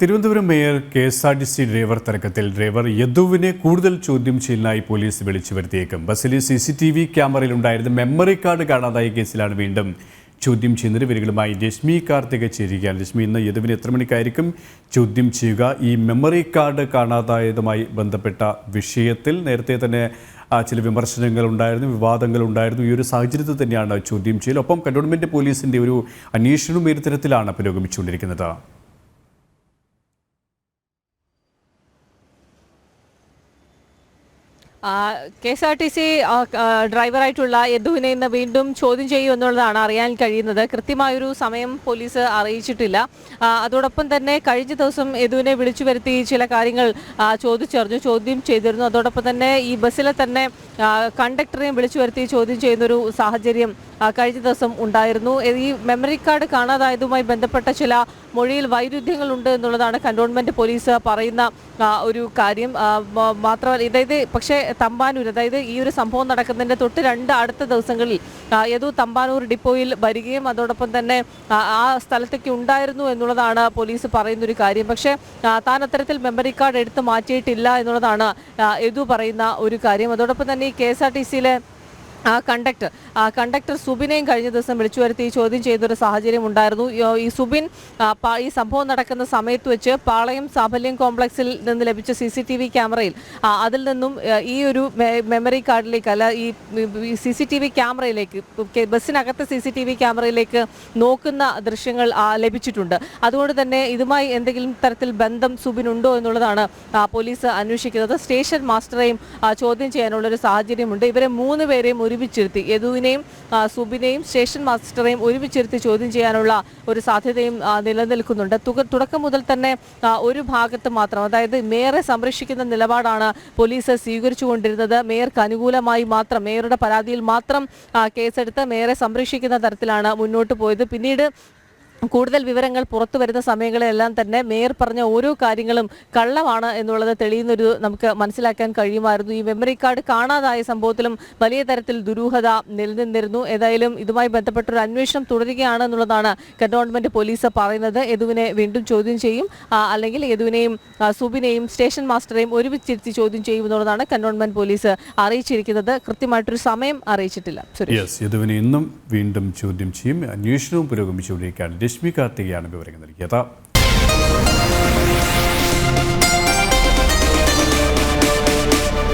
Thiruvananthapuram mayor K S R T C driver തർക്കത്തിൽ driver യദുവിനെ കൂടുതൽ ചോദ്യം ചെയ്യലിനായി പോലീസ് വിളിച്ചു വരുത്തിയേക്കും. ബസ്സിലെ സി സി ടി വി ക്യാമറയിലുണ്ടായിരുന്ന മെമ്മറി കാർഡ് കാണാതായ കേസിലാണ് വീണ്ടും ചോദ്യം ചെയ്യുന്നത് ഇവരുകളുമായി രശ്മി കാർത്തിക ചേരുകയാണ്. രശ്മി ഇന്ന് യദുവിന് എത്ര മണിക്കായിരിക്കും ചോദ്യം ചെയ്യുക? ഈ മെമ്മറി കാർഡ് കാണാതായതുമായി ബന്ധപ്പെട്ട വിഷയത്തിൽ നേരത്തെ തന്നെ ചില വിമർശനങ്ങൾ ഉണ്ടായിരുന്നു വിവാദങ്ങൾ ഉണ്ടായിരുന്നു. ഈ ഒരു സാഹചര്യത്തിൽ തന്നെയാണ് ചോദ്യം ചെയ്യൽ. ഒപ്പം കന്റോൺമെന്റ് പോലീസിന്റെ ഒരു അന്വേഷണവും ഇത്തരത്തിലാണ് തരത്തിലാണ് പുരോഗമിച്ചുകൊണ്ടിരിക്കുന്നത്. K S R T C ഡ്രൈവറായിട്ടുള്ള യദുവിനെ ഇന്ന് വീണ്ടും ചോദ്യം ചെയ്യും എന്നുള്ളതാണ് അറിയാൻ കഴിയുന്നത്. കൃത്യമായൊരു സമയം പോലീസ് അറിയിച്ചിട്ടില്ല. അതോടൊപ്പം തന്നെ കഴിഞ്ഞ ദിവസം യദുവിനെ വിളിച്ചു വരുത്തി ചില കാര്യങ്ങൾ ചോദിച്ചറിഞ്ഞു ചോദ്യം ചെയ്തിരുന്നു. അതോടൊപ്പം തന്നെ ഈ ബസ്സിലെ തന്നെ കണ്ടക്ടറെയും വിളിച്ചു വരുത്തി ചോദ്യം ചെയ്യുന്നൊരു സാഹചര്യം കഴിഞ്ഞ ദിവസം ഉണ്ടായിരുന്നു. ഈ മെമ്മറി കാർഡ് കാണാതായതുമായി ബന്ധപ്പെട്ട ചില മൊഴിയിൽ വൈരുദ്ധ്യങ്ങളുണ്ട് എന്നുള്ളതാണ് കന്റോൺമെന്റ് പോലീസ് പറയുന്ന ഒരു കാര്യം. മാത്രമല്ല ഇതായത് പക്ഷേ തമ്പാനൂർ അതായത് ഈ ഒരു സംഭവം നടക്കുന്നതിന്റെ തൊട്ട് രണ്ട് അടുത്ത ദിവസങ്ങളിൽ യദു തമ്പാനൂർ ഡിപ്പോയിൽ വരികയും അതോടൊപ്പം തന്നെ ആ, സ്ഥലത്തേക്ക് ഉണ്ടായിരുന്നു എന്നുള്ളതാണ് പോലീസ് പറയുന്ന ഒരു കാര്യം. പക്ഷേ താൻ അത്തരത്തിൽ മെമ്മറി കാർഡ് എടുത്ത് മാറ്റിയിട്ടില്ല എന്നുള്ളതാണ് യദു പറയുന്ന ഒരു കാര്യം. അതോടൊപ്പം തന്നെ ഈ കെ എസ് ആർ ടി സിയിലെ ആ കണ്ടക്ടർ ആ കണ്ടക്ടർ സുബിനെയും കഴിഞ്ഞ ദിവസം വിളിച്ചു വരുത്തി ചോദ്യം ചെയ്തൊരു സാഹചര്യം ഉണ്ടായിരുന്നു. ഈ- സുബിൻ ഈ സംഭവം നടക്കുന്ന സമയത്ത് വെച്ച് പാളയം സാഫല്യം കോംപ്ലക്സിൽ നിന്ന് ലഭിച്ച സി സി ടി വി ക്യാമറയിൽ അതിൽ നിന്നും ഈ ഒരു മെമ്മറി കാർഡിലേക്ക് അല്ല ഈ സി സി ടി വി ക്യാമറയിലേക്ക് ബസ്സിനകത്തെ സി സി ടി വി ക്യാമറയിലേക്ക് നോക്കുന്ന ദൃശ്യങ്ങൾ ലഭിച്ചിട്ടുണ്ട്. അതുകൊണ്ട് തന്നെ ഇതുമായി എന്തെങ്കിലും തരത്തിൽ ബന്ധം സുബിനുണ്ടോ എന്നുള്ളതാണ് പോലീസ് അന്വേഷിക്കുന്നത്. സ്റ്റേഷൻ മാസ്റ്ററെയും ചോദ്യം ചെയ്യാനുള്ളൊരു സാഹചര്യമുണ്ട്. ഇവരെ മൂന്ന് പേരെയും ഒരുമിച്ചിരുത്തി യദുവിനെയും സുബിനെയും സ്റ്റേഷൻ മാസ്റ്ററെയും ഒരുമിച്ചിരുത്തി ചോദ്യം ചെയ്യാനുള്ള ഒരു സാധ്യതയും നിലനിൽക്കുന്നുണ്ട്. തുക- തുടക്കം മുതൽ തന്നെ ഒരു ഭാഗത്ത് മാത്രം അതായത് മേയറെ സംരക്ഷിക്കുന്ന നിലപാടാണ് പോലീസ് സ്വീകരിച്ചുകൊണ്ടിരുന്നത്. മേയർക്ക് അനുകൂലമായി മാത്രം മേയറുടെ പരാതിയിൽ മാത്രം കേസെടുത്ത് മേയറെ സംരക്ഷിക്കുന്ന തരത്തിലാണ് മുന്നോട്ട് പോയത്. പിന്നീട് കൂടുതൽ വിവരങ്ങൾ പുറത്തു വരുന്ന സമയങ്ങളിലെല്ലാം തന്നെ മേയർ പറഞ്ഞ ഓരോ കാര്യങ്ങളും കള്ളമാണ് എന്നുള്ളത് തെളിയുന്നൊരു നമുക്ക് മനസ്സിലാക്കാൻ കഴിയുമായിരുന്നു. ഈ മെമ്മറി കാർഡ് കാണാതായ സംഭവത്തിലും വലിയ തരത്തിൽ ദുരൂഹത നിലനിന്നിരുന്നു. ഏതായാലും ഇതുമായി ബന്ധപ്പെട്ട ഒരു അന്വേഷണം തുടരുകയാണ് എന്നുള്ളതാണ് കന്റോൺമെന്റ് പോലീസ് പറയുന്നത്. യദുവിനെ വീണ്ടും ചോദ്യം ചെയ്യും. അല്ലെങ്കിൽ യദുവിനെയും സുബിനെയും സ്റ്റേഷൻ മാസ്റ്ററെയും ഒരുമിച്ചിരുത്തി ചോദ്യം ചെയ്യും എന്നുള്ളതാണ് കന്റോൺമെന്റ് പോലീസ് അറിയിച്ചിരിക്കുന്നത്. കൃത്യമായിട്ടൊരു സമയം അറിയിച്ചിട്ടില്ല. ഇന്നും വീണ്ടും ചോദ്യം ചെയ്യും. അന്വേഷണവും പുരോഗമിച്ചുകൊണ്ടിരിക്കുകയാണ്. രശ്മി കാർത്തികയാണ് വിവരങ്ങൾ നൽകിയത്.